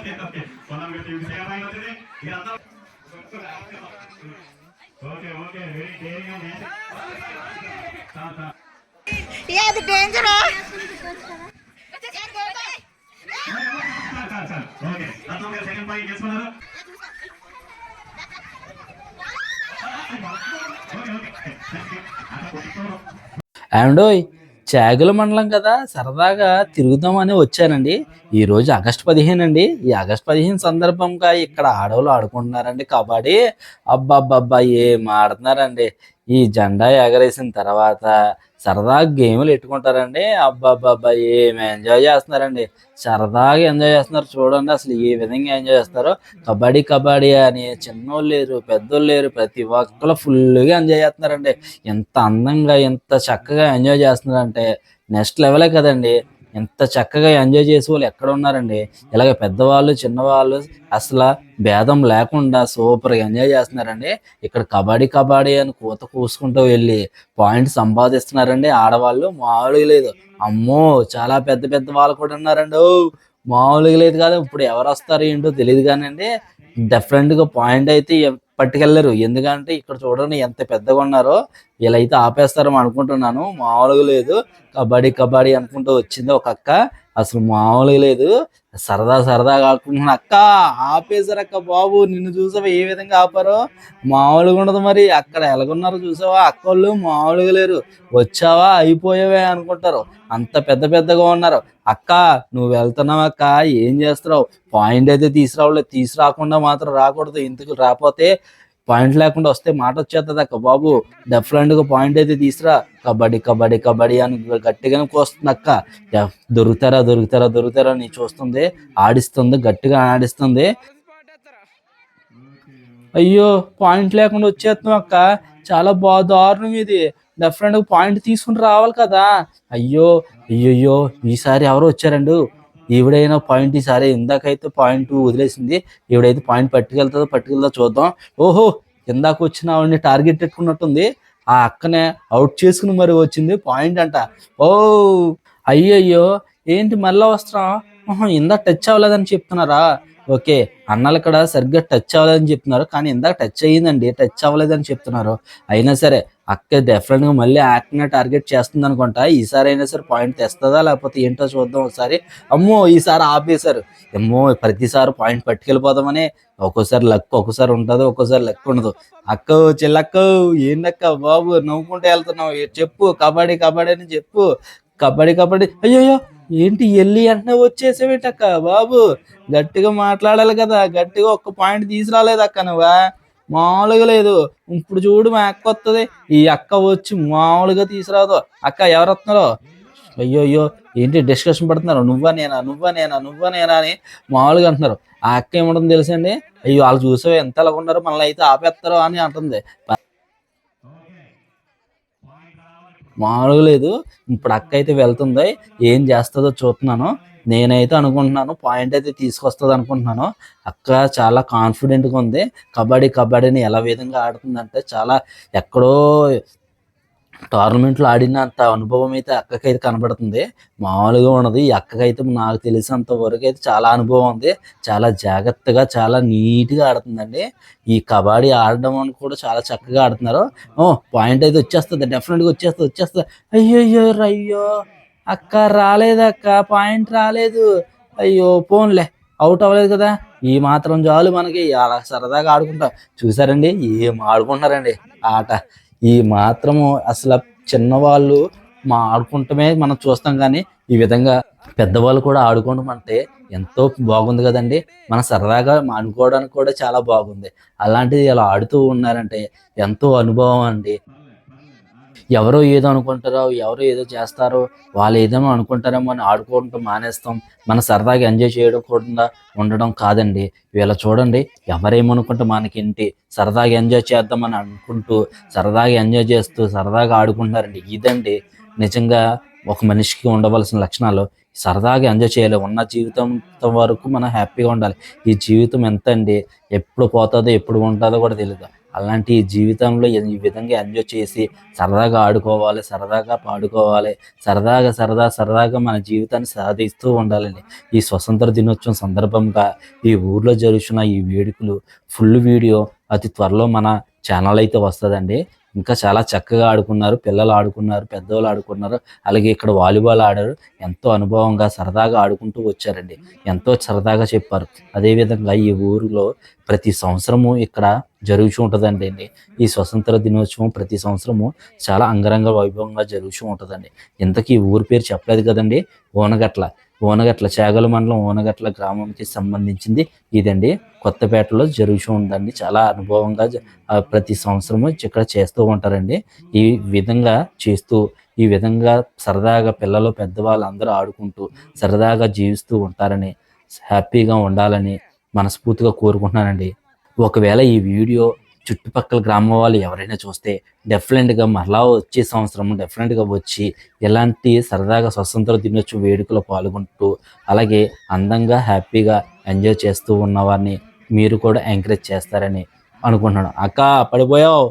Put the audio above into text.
Okay okay పొలం గట్టి సేవమైన వచ్చింది ఇక అంతా ఓకే ఓకే వెరీ కేరింగ్ అండి చాలు చాలు ఏది డేంజర్ చాలు చాలు okay Ratnam garu second point చేసుకున్నారు ఓకే ఓకే అట్లా కొట్టుకోవడం అండ్ చాగుల మండలం కదా సరదాగా తిరుగుదామని వచ్చానండి. ఈరోజు ఆగస్ట్ పదిహేను అండి. ఈ ఆగస్ట్ పదిహేను సందర్భంగా ఇక్కడ ఆడవాళ్ళు ఆడుకుంటున్నారండి కబడ్డీ. అబ్బాబ్బాబ్బా ఏం ఆడుతున్నారండి. ఈ జెండా ఎగరేసిన తర్వాత సరదాగా గేములు పెట్టుకుంటారండి అబ్బాబ్బాబ్బా ఏం ఎంజాయ్ చేస్తున్నారండి? సరదాగా ఎంజాయ్ చేస్తున్నారు. చూడండి అసలు ఏ విధంగా ఎంజాయ్ చేస్తారో. కబడ్డీ కబడ్డీ అని చిన్నోళ్ళు లేరు పెద్దోళ్ళు లేరు ప్రతి ఒక్కరు ఫుల్గా ఎంజాయ్ చేస్తున్నారండి. ఎంత అందంగా ఎంత చక్కగా ఎంజాయ్ చేస్తున్నారంటే నెక్స్ట్ లెవెలే కదండి. ఎంత చక్కగా ఎంజాయ్ చేసే వాళ్ళు ఎక్కడ ఉన్నారండి ఇలాగ పెద్దవాళ్ళు చిన్నవాళ్ళు అసలు భేదం లేకుండా సూపర్గా ఎంజాయ్ చేస్తున్నారండి. ఇక్కడ కబడ్డీ కబడ్డీ అని కూత కూసుకుంటూ వెళ్ళి పాయింట్ సంపాదిస్తున్నారండి ఆడవాళ్ళు. మామూలుగా లేదు. అమ్మో! చాలా పెద్ద పెద్ద వాళ్ళు కూడా ఉన్నారండి. ఓ! మామూలుగా లేదు కాదు. ఇప్పుడు ఎవరు వస్తారు ఏంటో తెలియదు కానండి. డెఫినెట్గా పాయింట్ అయితే పట్టుకెళ్ళరు. ఎందుకంటే ఇక్కడ చూడండి ఎంత పెద్దగా ఉన్నారో వీళ్ళైతే ఆపేస్తారని అనుకుంటున్నాను. మామూలుగా లేదు. కబడ్డీ కబడ్డీ అనుకుంటూ వచ్చింది ఒక అక్క. అసలు మామూలుగా లేదు. సరదా సరదాగా కాకుండా అక్క ఆపేశారు అక్క బాబు నిన్ను చూసావా ఏ విధంగా ఆపారో? మామూలుగా ఉండదు మరి. అక్కడ ఎలాగున్నారో చూసావా? అక్క వాళ్ళు మామూలుగా లేరు. వచ్చావా? అయిపోయావే అనుకుంటారు. అంత పెద్ద పెద్దగా ఉన్నారు. అక్క నువ్వు వెళ్తున్నావు అక్క? ఏం చేస్తున్నావు? పాయింట్ అయితే తీసుకురావలేదు తీసుకురాకుండా మాత్రం రాకూడదు. ఇందుకు రాకపోతే పాయింట్ లేకుండా వస్తే మాట వచ్చేస్తుంది అక్క బాబు. డెఫినెట్గా పాయింట్ అయితే తీసురా. కబడ్డీ కబడ్డీ కబడ్డీ అని గట్టిగానే కోస్తుంది అక్క. దొరుకుతారా దొరుకుతారా దొరుకుతారా అని చూస్తుంది. ఆడిస్తుంది గట్టిగా ఆడిస్తుంది. అయ్యో పాయింట్ లేకుండా వచ్చేస్తాం అక్క. చాలా బా దారుణం ఇది. డెఫినెట్ పాయింట్ తీసుకుని రావాలి కదా. అయ్యో అయ్యయ్యో ఈసారి ఎవరు వచ్చారండు? ఈవిడైనా పాయింట్ ఈసారి ఇందాకైతే పాయింట్ వదిలేసింది. ఈవిడైతే పాయింట్ పట్టుకెళ్తుందో పట్టుకెళ్తా చూద్దాం. ఓహో ఇందాక వచ్చిన ఆవిడని టార్గెట్ పెట్టుకున్నట్టుంది. ఆ అక్కనే అవుట్ చేసుకుని మరి వచ్చింది. పాయింట్ అంట. ఓ అయ్యయ్యో ఏంటి మళ్ళా వస్త్రం? ఇందా టచ్ అవ్వలేదని చెప్తున్నారా? ఓకే అన్నలు ఇక్కడ సరిగ్గా టచ్ అవ్వలేదని చెప్తున్నారు. కానీ ఇందాక టచ్ అయ్యిందండి. టచ్ అవ్వలేదని చెప్తున్నారు. అయినా సరే అక్క డెఫినెట్గా మళ్ళీ యాక్ట్నే టార్గెట్ చేస్తుంది అనుకుంటా. ఈసారి అయినా సరే పాయింట్ తెస్తుందా లేకపోతే ఏంటో చూద్దాం ఒకసారి. అమ్మో ఈసారి ఆపేశారు. అమ్మో ప్రతిసారి పాయింట్ పట్టుకెళ్ళిపోదామని ఒక్కోసారి లక్ ఒక్కోసారి ఉంటుంది ఒక్కోసారి లక్ ఉండదు. అక్క చెల్లక్క ఏంటక్క బాబు నవ్వుకుంటూ వెళ్తున్నావు. చెప్పు కబడ్డీ కబడ్డీ అని చెప్పు. కబడ్డీ కబడ్డీ. అయ్యో ఏంటి ఎల్లి అంటే వచ్చేసేవేటక్క బాబు? గట్టిగా మాట్లాడాలి కదా. గట్టిగా ఒక్క పాయింట్ తీసుకురాలేదక్క నువ్వా? మామూలుగా లేదు. ఇప్పుడు చూడు మా అక్క వస్తుంది ఈ అక్క వచ్చి మామూలుగా తీసుకురాదు. అక్క ఎవరు వస్తున్నారు అయ్యో అయ్యో ఏంటి డిస్కషన్ పడుతున్నారు? నువ్వా నేనా? నువ్వా నేనా? నువ్వా నేనా అని మామూలుగా అంటున్నారు. ఆ అక్క ఏముంటుంది తెలుసండి? అయ్యో వాళ్ళు చూసావు ఎంత ఎలాగ ఉన్నారు మనల్ని అయితే ఆపేస్తారు అని అంటుంది. మామూలుగా లేదు. ఇప్పుడు అక్క అయితే వెళ్తుంది. ఏం చేస్తుందో చూస్తున్నాను. నేనైతే అనుకుంటున్నాను పాయింట్ అయితే తీసుకొస్తుంది అనుకుంటున్నాను. అక్క చాలా కాన్ఫిడెంట్గా ఉంది. కబడ్డీ కబడ్డీని ఎలా విధంగా ఆడుతుందంటే చాలా ఎక్కడో టోర్నమెంట్లో ఆడినంత అనుభవం అయితే అక్కకైతే కనబడుతుంది. మామూలుగా ఉన్నది ఈ అక్కకైతే నాకు తెలిసినంత వరకు అయితే చాలా అనుభవం ఉంది. చాలా జాగ్రత్తగా చాలా నీట్గా ఆడుతుందండి. ఈ కబడ్డీ ఆడడం అని కూడా చాలా చక్కగా ఆడుతున్నారు. ఓ పాయింట్ అయితే వచ్చేస్తుంది డెఫినెట్గా వచ్చేస్తుంది వచ్చేస్తుంది. అయ్యో అయ్యో అక్క రాలేదక్క పాయింట్ రాలేదు. అయ్యో పోన్లే. అవుట్ అవ్వలేదు కదా. ఈ మాత్రం చాలు మనకి. అలా సరదాగా ఆడుకుంటాం. చూసారండి? ఏం ఆడుకుంటున్నారండి? ఆట. ఈ మాత్రము అసలు చిన్నవాళ్ళు మా ఆడుకుంటమే మనం చూస్తాం కానీ ఈ విధంగా పెద్దవాళ్ళు కూడా ఆడుకోవడం అంటే ఎంతో బాగుంది కదండి. మన సరదాగా అనుకోవడానికి కూడా చాలా బాగుంది. అలాంటిది ఇలా ఆడుతూ ఉన్నారంటే ఎంతో అనుభవం అండి. ఎవరో ఏదో అనుకుంటారో ఎవరో ఏదో చేస్తారో వాళ్ళు ఏదేమో అనుకుంటారేమో అని ఆడుకోవడం మానేస్తాం. మన సరదాగా ఎంజాయ్ చేయడం కూడా ఉండడం కాదండి. వీళ్ళ చూడండి ఎవరేమనుకుంటే మనకేంటి? సరదాగా ఎంజాయ్ చేద్దామని అనుకుంటూ సరదాగా ఎంజాయ్ చేస్తూ సరదాగా ఆడుకుంటున్నారండి. ఇదండి నిజంగా ఒక మనిషికి ఉండవలసిన లక్షణాలు. సరదాగా ఎంజాయ్ చేయాలి. ఉన్న జీవితం వరకు మనం హ్యాపీగా ఉండాలి. ఈ జీవితం ఎంత అండి ఎప్పుడు పోతుందో ఎప్పుడు ఉంటుందో కూడా తెలియదు అలాంటి జీవితంలో ఈ విధంగా ఎంజాయ్ చేసి సరదాగా ఆడుకోవాలి సరదాగా పాడుకోవాలి సరదాగా సరదా సరదాగా మన జీవితాన్ని సాధిస్తూ ఉండాలండి. ఈ స్వతంత్ర దినోత్సవం సందర్భంగా ఈ ఊర్లో జరుగుతున్న ఈ వేడుకలు ఫుల్ వీడియో అతి త్వరలో మన ఛానల్ అయితే వస్తుందండి. ఇంకా చాలా చక్కగా ఆడుకున్నారు. పిల్లలు ఆడుకున్నారు పెద్దవాళ్ళు ఆడుకున్నారు. అలాగే ఇక్కడ వాలీబాల్ ఆడారు. ఎంతో అనుభవంగా సరదాగా ఆడుకుంటూ వచ్చారండి. ఎంతో సరదాగా చెప్పారు. అదేవిధంగా ఈ ఊరిలో ప్రతి సంవత్సరము ఇక్కడ జరుగుతూ ఉంటుందండి. ఈ స్వతంత్ర దినోత్సవం ప్రతి సంవత్సరము చాలా అంగరంగ వైభవంగా జరుగుతూ ఉంటుందండి. ఇంతకీ ఊరి పేరు చెప్పలేదు కదండి. ఓనగట్ల. ఓనగట్ల చేగల మండలం ఓనగట్ల గ్రామంకి సంబంధించింది ఇదండి. కొత్తపేటలో జరుగుతూ ఉందండి. చాలా అనుభవంగా ప్రతి సంవత్సరము ఇక్కడ చేస్తూ ఉంటారండి. ఈ విధంగా చేస్తూ ఈ విధంగా సరదాగా పిల్లలు పెద్దవాళ్ళు అందరూ ఆడుకుంటూ సరదాగా జీవిస్తూ ఉంటారని హ్యాపీగా ఉండాలని మనస్ఫూర్తిగా కోరుకుంటున్నానండి. ఒకవేళ ఈ వీడియో చుట్టుపక్కల గ్రామం వాళ్ళు ఎవరైనా చూస్తే డెఫినెట్గా మరలా వచ్చే సంవత్సరం డెఫినెట్గా వచ్చి ఇలాంటి సరదాగా స్వతంత్ర దినోత్సవ వేడుకలో పాల్గొంటూ అలాగే అందంగా హ్యాపీగా ఎంజాయ్ చేస్తూ ఉన్నవారిని మీరు కూడా ఎంకరేజ్ చేస్తారని అనుకుంటున్నాను. అక్క పడిపోయావు?